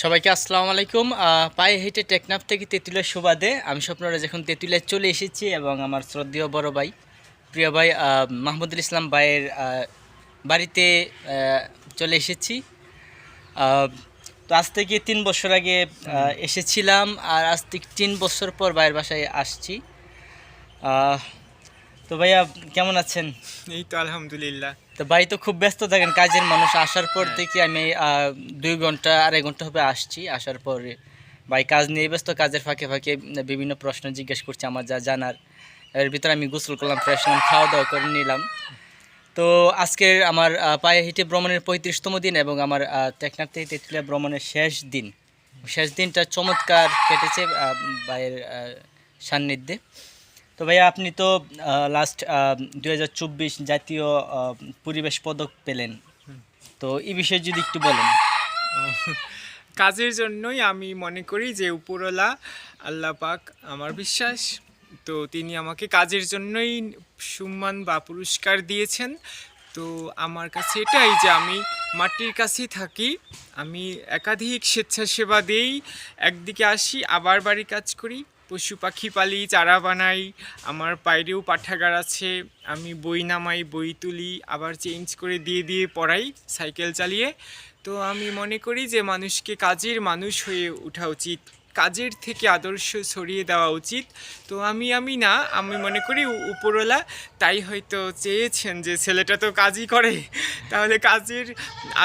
সবাইকে আসসালামু আলাইকুম। পায়ে হেঁটে টেকনাফ থেকে তেঁতুলের সুবাদে আমি স্বপ্নরা যখন তেঁতুলে চলে এসেছি এবং আমার শ্রদ্ধেয় বড় ভাই, প্রিয় ভাই মাহমুদুল ইসলাম ভাইয়ের বাড়িতে চলে এসেছি। তো আজ থেকে তিন বছর আগে এসেছিলাম আর আজ থেকে তিন বছর পর ভাইয়ের বাসায় আসছি। তো ভাইয়া কেমন আছেন? এই তো আলহামদুলিল্লাহ। তো ভাই তো খুব ব্যস্ত থাকেন কাজের মানুষ আসার পর হ্যাঁ। থেকে আমি দুই ঘণ্টা আড়াই ঘণ্টা হবে আসছি। আসার পর ভাই কাজ নিয়ে ব্যস্ত কাজের ফাঁকে ফাঁকে বিভিন্ন প্রশ্ন জিজ্ঞেস করছে আমার যা জানার। এর ভিতরে আমি গোসল করলাম ফ্রেশ হলাম খাওয়া দাওয়া করে নিলাম। তো আজকের আমার পায়ে হেঁটে ভ্রমণের পঁয়ত্রিশতম দিন এবং আমার আহ, টেকনাফ থেকে তেঁতুলিয়া ভ্রমণের শেষ দিন। শেষ দিনটা চমৎকার কেটেছে ভাইয়ের সান্নিধ্যে। তো ভাইয়া আপনি তো লাস্ট দুই হাজার চব্বিশ জাতীয় পরিবেশ পদক পেলেন। তো এই বিষয়ে যদি একটু বলেন। কাজের জন্যই আমি মনে করি যে উপরওয়ালা আল্লাহ পাক আমার বিশ্বাস। তো তিনি আমাকে কাজের জন্যই সম্মান বা পুরস্কার দিয়েছেন। তো আমার কাছে এটাই যে আমি মাটির কাছেই থাকি। আমি একাধিক স্বেচ্ছাসেবা দেই, একদিকে আসি, আবার বাড়ি কাজ করি। পশু পাখি পালি, চারা বানাই, আমার বাইরেও পাঠাগার আছে, আমি বই নামাই, বই তুলি, আবার চেঞ্জ করে দিয়ে দিয়ে পড়াই সাইকেল চালিয়ে। তো আমি মনে করি যে মানুষকে কাজের মানুষ হয়ে ওঠা উচিত। কাজের থেকে আদর্শ ছড়িয়ে দেওয়া উচিত। তো আমি আমি না, আমি মনে করি উপরওয়ালা তাই হয়তো চেয়েছেন যে ছেলেটা তো কাজই করে। তাহলে কাজের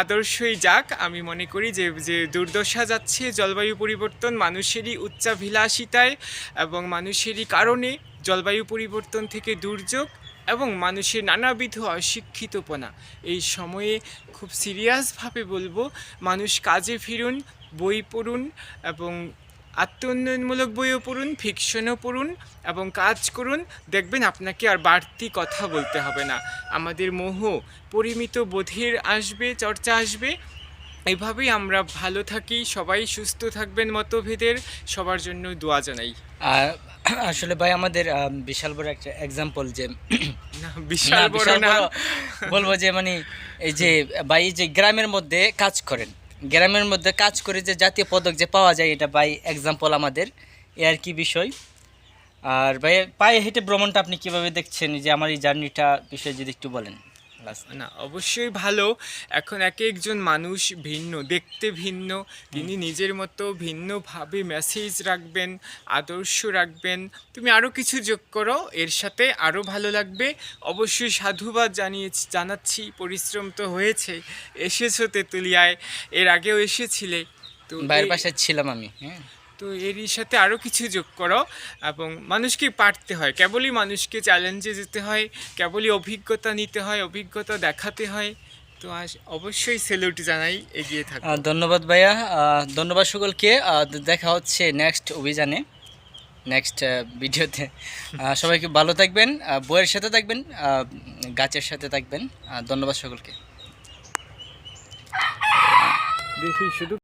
আদর্শই যাক। আমি মনে করি যে যে দুর্দশা যাচ্ছে জলবায়ু পরিবর্তন মানুষেরই উচ্চাভিলাষিতায় এবং মানুষেরই কারণে জলবায়ু পরিবর্তন থেকে দুর্যোগ এবং মানুষের নানাবিধ অশিক্ষিতপনা। এই সময়ে খুব সিরিয়াসভাবে বলব, মানুষ কাজে ফিরুন, বই পড়ুন এবং আত্ম উন্নয়নমূলক বইও পড়ুন ফিকশনও পড়ুন এবং কাজ করুন। দেখবেন আপনাকে আর বাড়তি কথা বলতে হবে না। আমাদের মোহ পরিমিত বোধের আসবে চর্চা আসবে। এইভাবেই আমরা ভালো থাকি সবাই সুস্থ থাকবেন মতভেদের। সবার জন্য দোয়া জানাই। আসলে ভাই আমাদের বিশাল বড় একটা এক্সাম্পল যে বিশাল বড় না। বড় বলব যে মানে এই যে ভাই যে গ্রামের মধ্যে কাজ করেন। গ্রামের মধ্যে কাজ করে যে জাতীয় পদক যে পাওয়া যায়, এটা বাই এক্সাম্পল আমাদের। এ আর কি বিষয়। আর ভাই পায়ে হেঁটে ভ্রমণটা আপনি কীভাবে দেখছেন? যে আমার এই জার্নিটা বিষয়ে যদি একটু বলেন। Last. না অবশ্যই ভালো। এখন এক একজন মানুষ ভিন্ন দেখতে ভিন্ন। তিনি নিজের মতো ভিন্নভাবে মেসেজ রাখবেন আদর্শ রাখবেন। তুমি আরও কিছু যোগ করো এর সাথে আরও ভালো লাগবে। অবশ্যই সাধুবাদ জানিয়ে জানাচ্ছি পরিশ্রম তো হয়েছে। এসেছ তেঁতুলিয়ায় এর আগেও এসেছিলে। তো এই- পাশে ছিলাম আমি হ্যাঁ। তো এরই সাথে আরও কিছু যোগ করো এবং মানুষকে পারতে হয়। কেবলই মানুষকে চ্যালেঞ্জে যেতে হয় কেবলই অভিজ্ঞতা নিতে হয় অভিজ্ঞতা দেখাতে হয়। তো আস অবশ্যই সেলুট জানাই এগিয়ে থাকো। ধন্যবাদ ভাইয়া। ধন্যবাদ সকলকে। দেখা হচ্ছে নেক্সট অভিযানে নেক্সট ভিডিওতে। সবাইকে ভালো থাকবেন? বইয়ের সাথে থাকবেন? গাছের সাথে থাকবেন? ধন্যবাদ সকলকে। দেখি শুধু